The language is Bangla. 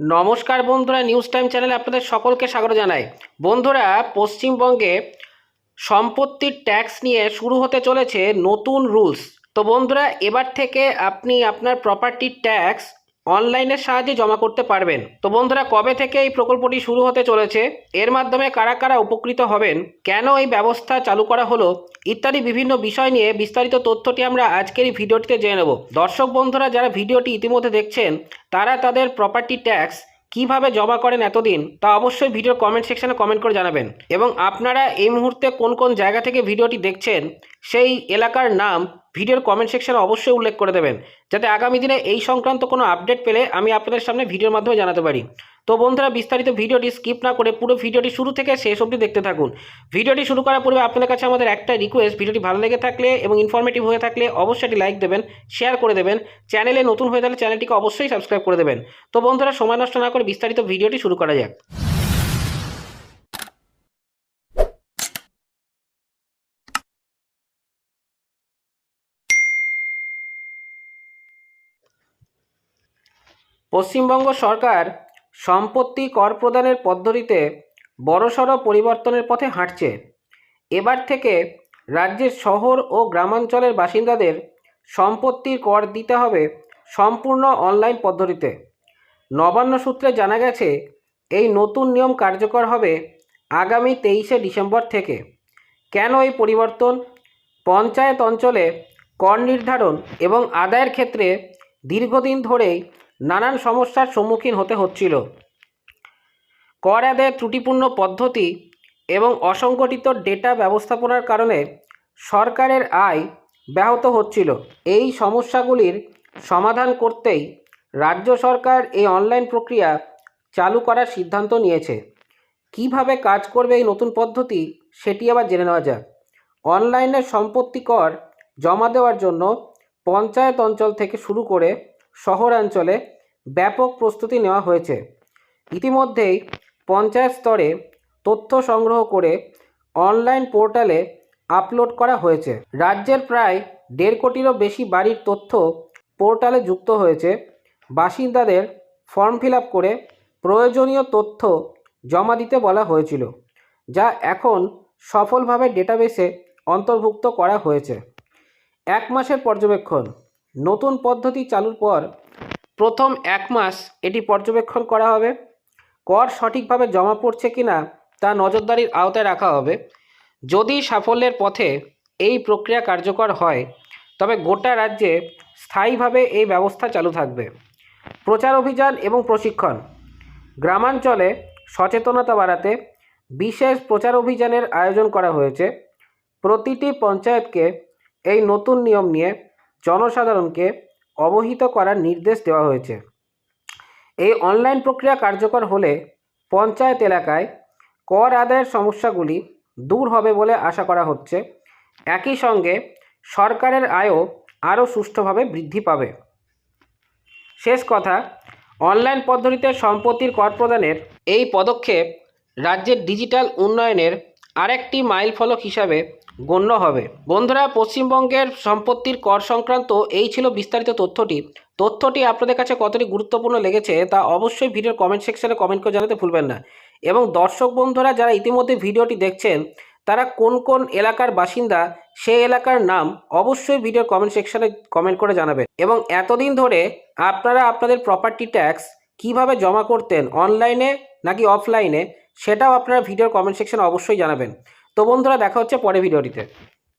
নমস্কার বন্ধুরা নিউজ টাইম চ্যানেলে আপনাদের সকলকে স্বাগত জানাই। বন্ধুরা, পশ্চিমবঙ্গে সম্পত্তির ট্যাক্স নিয়ে শুরু হতে চলেছে নতুন রুলস তো বন্ধুরা, এবার থেকে আপনি আপনার প্রপার্টির ট্যাক্স অনলাইনের সাহায্যে জমা করতে পারবেন। তো বন্ধুরা, কবে থেকে এই প্রকল্পটি শুরু হতে চলেছে? এর মাধ্যমে কারা কারা উপকৃত হবেন? কেন এই ব্যবস্থা চালু করা হলো? ইত্যাদি বিভিন্ন বিষয় নিয়ে বিস্তারিত তথ্যটি আমরা আজকের এই ভিডিওটিতে জেনে নেব। দর্শক বন্ধুরা, যারা ভিডিওটি ইতিমধ্যে দেখছেন, তারা তাদের প্রপার্টি ট্যাক্স কীভাবে জমা করেন এতদিন, তা অবশ্যই ভিডিওর কমেন্ট সেকশনে কমেন্ট করে জানাবেন। এবং আপনারা এই মুহূর্তে কোন কোন জায়গা থেকে ভিডিওটি দেখছেন, সেই এলাকার নাম ভিডিওর কমেন্ট সেকশনে অবশ্যই উল্লেখ করে দেবেন। যাতে আগামী দিনে এই সংক্রান্ত কোনো আপডেট পেলে আমি আপনাদের সামনে ভিডিওর মাধ্যমে জানাতে পারি। তো বন্ধুরা, বিস্তারিত ভিডিওটি স্কিপ না করে পুরো ভিডিওটি শুরু থেকে শেষ অবধি দেখতে থাকুন। ভিডিওটি শুরু করার পূর্বে আপনাদের কাছে আমাদের একটা রিকোয়েস্ট ভিডিওটি ভালো লেগে থাকলে এবং ইনফরমেটিভ হয়ে থাকলে অবশ্যই একটি লাইক দেবেন শেয়ার করে দেবেন। চ্যানেলে নতুন হয়ে থাকলে চ্যানেলটিকে অবশ্যই সাবস্ক্রাইব করে দেবেন। তো বন্ধুরা, সময় নষ্ট না করে বিস্তারিত ভিডিওটি শুরু করা যাক। পশ্চিমবঙ্গ সরকার সম্পত্তি কর প্রদানের পদ্ধতিতে বড়সড় পরিবর্তনের পথে হাঁটছে। এবার থেকে রাজ্যের শহর ও গ্রামাঞ্চলের বাসিন্দাদের সম্পত্তির কর দিতে হবে সম্পূর্ণ অনলাইন পদ্ধতিতে। নবান্ন সূত্রে জানা গেছে, এই নতুন নিয়ম কার্যকর হবে আগামী তেইশে ডিসেম্বর থেকে। কেন এই পরিবর্তন? পঞ্চায়েত অঞ্চলে কর নির্ধারণ এবং আদায়ের ক্ষেত্রে দীর্ঘদিন ধরেই নানান সমস্যার সম্মুখীন হতে হচ্ছিল। কর আদায়ের ত্রুটিপূর্ণ পদ্ধতি এবং অসংগঠিত ডেটা ব্যবস্থাপনার কারণে সরকারের আয় ব্যাহত হচ্ছিল। এই সমস্যাগুলির সমাধান করতেই রাজ্য সরকার এই অনলাইন প্রক্রিয়া চালু করার সিদ্ধান্ত নিয়েছে। কীভাবে কাজ করবে এই নতুন পদ্ধতি সেটি আবার জেনে নেওয়া যাক। অনলাইনে সম্পত্তি কর জমা দেওয়ার জন্য পঞ্চায়েত অঞ্চল থেকে শুরু করে শহরাঞ্চলে ব্যাপক প্রস্তুতি নেওয়া হয়েছে। ইতিমধ্যেই পঞ্চায়েত স্তরে তথ্য সংগ্রহ করে অনলাইন পোর্টালে আপলোড করা হয়েছে। রাজ্যের প্রায় দেড় কোটিরও বেশি বাড়ির তথ্য পোর্টালে যুক্ত হয়েছে। বাসিন্দাদের ফর্ম ফিল করে প্রয়োজনীয় তথ্য জমা দিতে বলা হয়েছিল, যা এখন সফলভাবে ডেটাবেসে অন্তর্ভুক্ত করা হয়েছে। এক মাসের পর্যবেক্ষণ নতুন পদ্ধতি চালুর পর প্রথম এক মাস এটি পর্যবেক্ষণ করা হবে। কর সঠিকভাবে জমা পড়ছে কিনা তা নজরদারির আওতায় রাখা হবে। যদি সাফল্যের পথে এই প্রক্রিয়া কার্যকর হয়, তবে গোটা রাজ্যে স্থায়ীভাবে এই ব্যবস্থা চালু থাকবে। প্রচার অভিযান এবং প্রশিক্ষণ। গ্রামাঞ্চলে সচেতনতা বাড়াতে বিশেষ প্রচার অভিযানের আয়োজন করা হয়েছে। প্রতিটি পঞ্চায়েতকে এই নতুন নিয়ম নিয়ে জনসাধারণকে অবহিত করার নির্দেশ দেওয়া হয়েছে। এই অনলাইন প্রক্রিয়া কার্যকর হলে পঞ্চায়েত এলাকায় কর আদায়ের সমস্যাগুলি দূর হবে বলে আশা করা হচ্ছে। একই সঙ্গে সরকারের আয়ও আরও সুষ্ঠুভাবে বৃদ্ধি পাবে। শেষ কথা, অনলাইন পদ্ধতিতে সম্পত্তির কর প্রদানের এই পদক্ষেপ রাজ্যের ডিজিটাল উন্নয়নের আরেকটি মাইল ফলক হিসাবে গণ্য হবে। বন্ধুরা, পশ্চিমবঙ্গের সম্পত্তির কর সংক্রান্ত এই ছিল বিস্তারিত তথ্যটি। তথ্যটি আপনাদের কাছে কতটি গুরুত্বপূর্ণ লেগেছে তা অবশ্যই ভিডিওর কমেন্ট সেকশনে কমেন্ট করে জানাতে ভুলবেন না। এবং দর্শক বন্ধুরা, যারা ইতিমধ্যে ভিডিওটি দেখছেন, তারা কোন কোন এলাকার বাসিন্দা, সেই এলাকার নাম অবশ্যই ভিডিওর কমেন্ট সেকশনে কমেন্ট করে জানাবেন। এবং এতদিন ধরে আপনারা আপনাদের প্রপার্টি ট্যাক্স কীভাবে জমা করতেন অনলাইনে নাকি অফলাইনে সেটাও আপনারা ভিডিওর কমেন্ট সেকশনে অবশ্যই জানাবেন। তো বন্ধুরা দেখা হচ্ছে পরে ভিডিওটিতে।